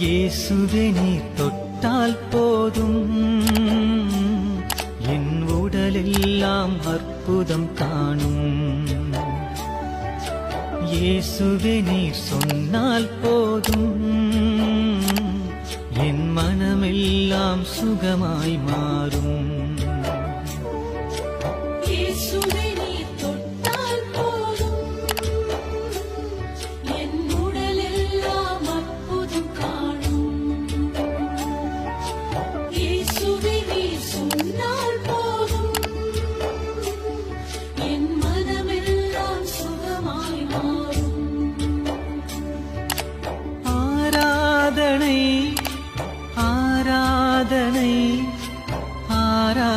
இயேசுவே நீ தொட்டால் போதும். என் உடலெல்லாம் அற்புதம் காணும். இயேசுவே நீர் சொன்னால் போதும். என் மனமெல்லாம் சுகமாய் மாறும். இயேசுவே ஆராதனை ஆரா